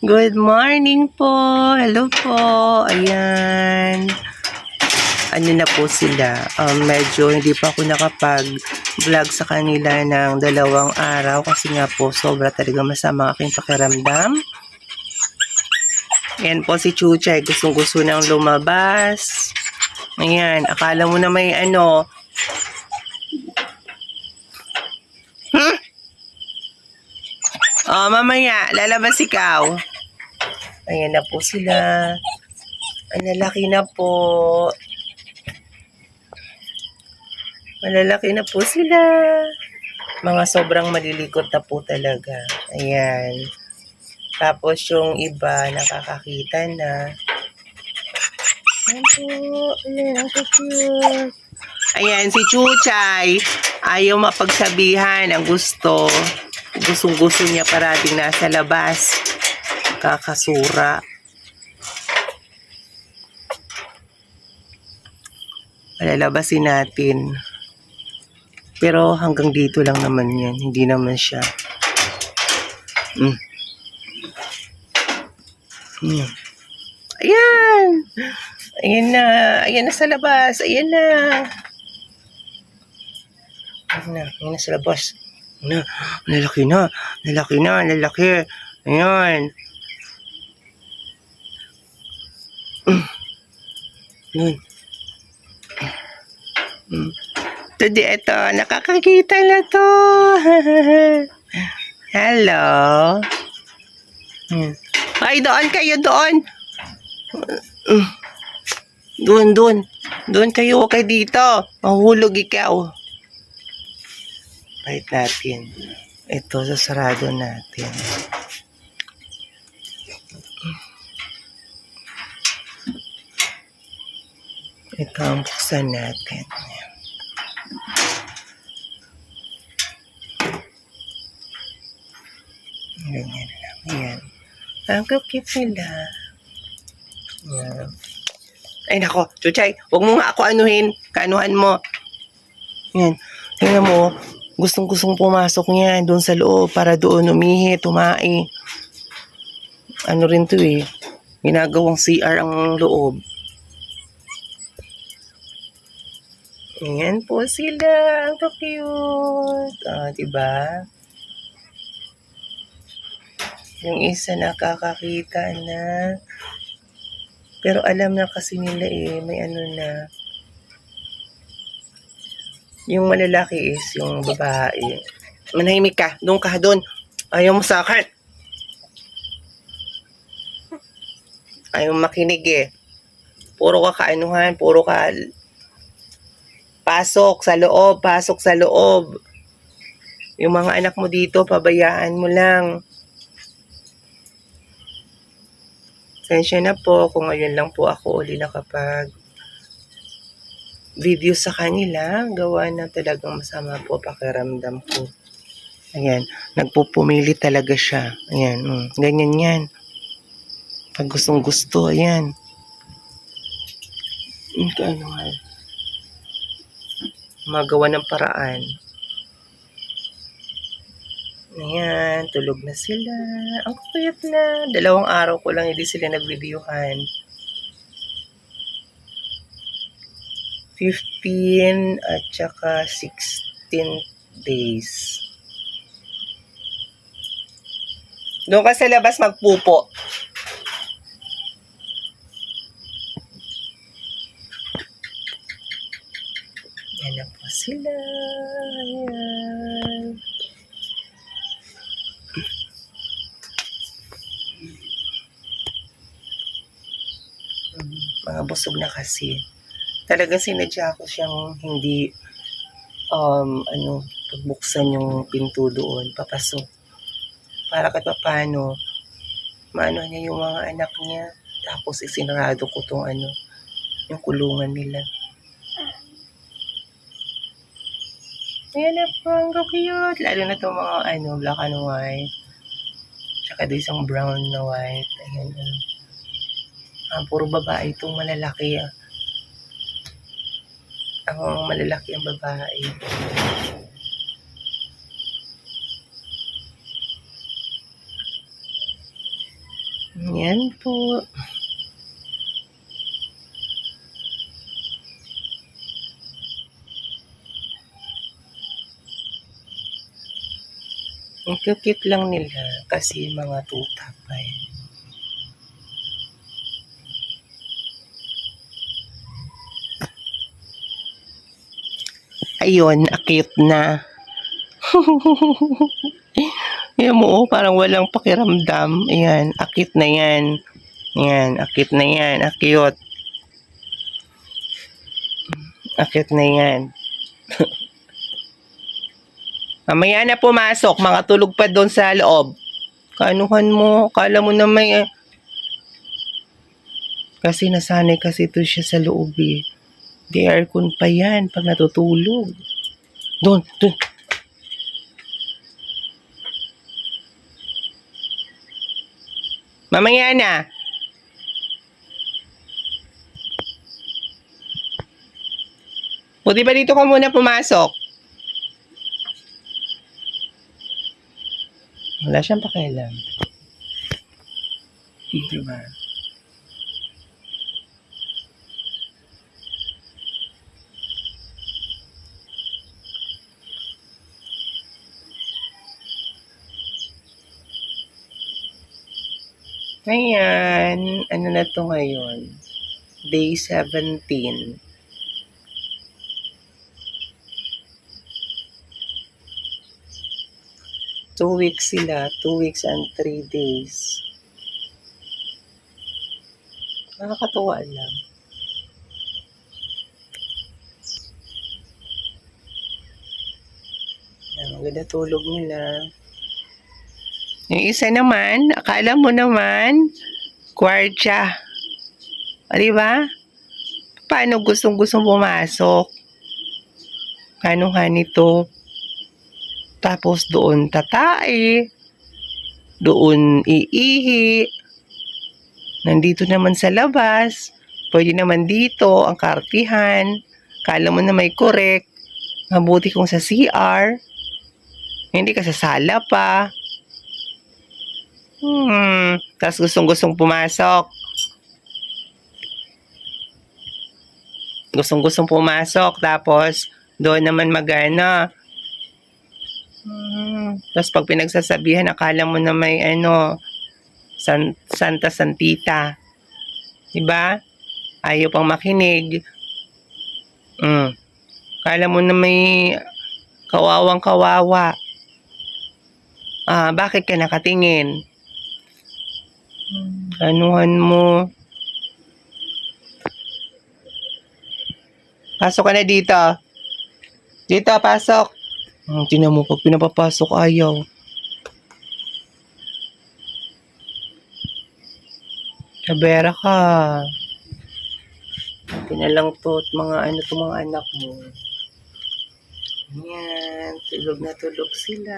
Good morning po. Hello po. Ayan. Ano na po sila. Um, medyo hindi pa ako nakapag-vlog sa kanila ng dalawang araw kasi nga po sobra talaga masama aking pakiramdam. Ayan po si Chuchay. Gustong gusto nang lumabas. Ayan. Akala mo na may ano. Hmm? Oh, mamaya, lalabas ikaw. Ayan na po sila. Ang lalaki na po. Malalaki na po sila. Mga sobrang malilikot na po talaga. Ayan. Tapos yung iba, nakakakita na. Ayan po. Ayan, ang. Ayan, si Chuchay. Ayaw mapagsabihan ang gusto. Gustong gusto niya parating nasa labas. Kakasura. Palalabasin natin. Pero hanggang dito lang naman yan. Hindi naman siya. Mm. Mm. Ayan! Ayan na. Ayan na sa labas. Ayan na. Ayan na. Ayan na sa labas. Ayan na. Lalaki na. Lalaki na. Lalaki. Ayan. Mm. Ayan. Mm. Tudi, ito. Nakakakita na to. Hello. Mm. Ay, doon kayo, doon. Doon, doon. Doon kayo, kayo dito. Mahulog ikaw. Bait natin. Ito, sasarado natin. Ito ang natin. Ganyan lang. Ayan. Ang cute nila. Ayan. Ay nako, Chuchay, huwag mo nga ako anuhin. Kaanuhan mo. Yan. Tingnan mo, gustong gustong pumasok niyan doon sa loob para doon umihi, tumae. Ano rin to eh. Ginagawang CR ang loob. Ayan po sila. Ang cute. Ah, diba? Yung isa nakakakita na. Pero alam na kasi nila eh, may ano na. Yung malalaki is yung babae. Manahimik ka. Doon ka, doon. Ayaw mo sa akin. Ayaw makinig eh. Puro ka kaanuhan, puro ka pasok sa loob, pasok sa loob. Yung mga anak mo dito, pabayaan mo lang. Sensya na po kung ngayon lang po ako uli nakapag video sa kanila. Gawa na talagang masama po pakiramdam ko. Ayan, nagpupumili talaga siya. Ayan, mm, ganyan yan. Pag gustong gusto, ayan. Mm, ano nga. Magawa ng paraan. Ayan, tulog na sila. Ang kuyat na. Dalawang araw ko lang hindi sila nag-videohan. 15 at saka 16 days. Doon ka sa labas magpupo. Yan na po sila. Ayan. mga busog na kasi. Talagang sinadya ko siyang hindi um, ano, pagbuksan yung pinto doon, papasok. Para kahit paano, maano niya yung mga anak niya. Tapos isinarado ko tong ano, yung kulungan nila. Po, ang cute. Lalo na itong mga ano, black and white. Tsaka doon isang brown na white. Ayan, ano. Ah, puro babae itong malalaki. Ah. Ang malalaki ang babae. Yan po. Ang cute lang nila kasi mga tuta pa eh. Ayun, akit na. Yan mo, oh, parang walang pakiramdam. Ayan, akit na yan. Yan, akit na yan. Akit. Akit na yan. Mamaya na pumasok, mga tulog pa doon sa loob. Kanuhan mo, kala mo na may... eh. Kasi nasanay kasi ito siya sa loob eh. Di aircon pa yan pag natutulog. Doon, doon. Mamaya na. Buti ba dito ka muna pumasok? Wala siyang pakialam. Diba? Ayan. Ano na to ngayon? Day 17. Two weeks sila. Two weeks and three days. Nakakatuwa lang. Yan, maganda tulog nila. Yung isa naman, akala mo naman, kwartya. O, di ba? Paano gustong-gustong pumasok? Paano nga nito? Tapos doon tatae. Doon iihi. Nandito naman sa labas. Pwede naman dito, ang kartihan. Kala mo na may correct. Mabuti kung sa CR. Hindi ka sa sala pa. Hmm. Tapos gustong-gustong pumasok. Gustong-gustong pumasok. Tapos, doon naman magana. Hmm. Tapos pag pinagsasabihan, akala mo na may ano, san, Santa Santita. Diba? Ayaw pang makinig. Hmm. Akala mo na may kawawang kawawa. Ah, bakit ka nakatingin? Anuhan mo. Pasok ka na dito. Dito, pasok. Hmm, tingnan mo, pag pinapapasok, ayaw. Sabera ka. Ito na lang to at mga ano to mga anak mo. Yan, tulog na tulog sila.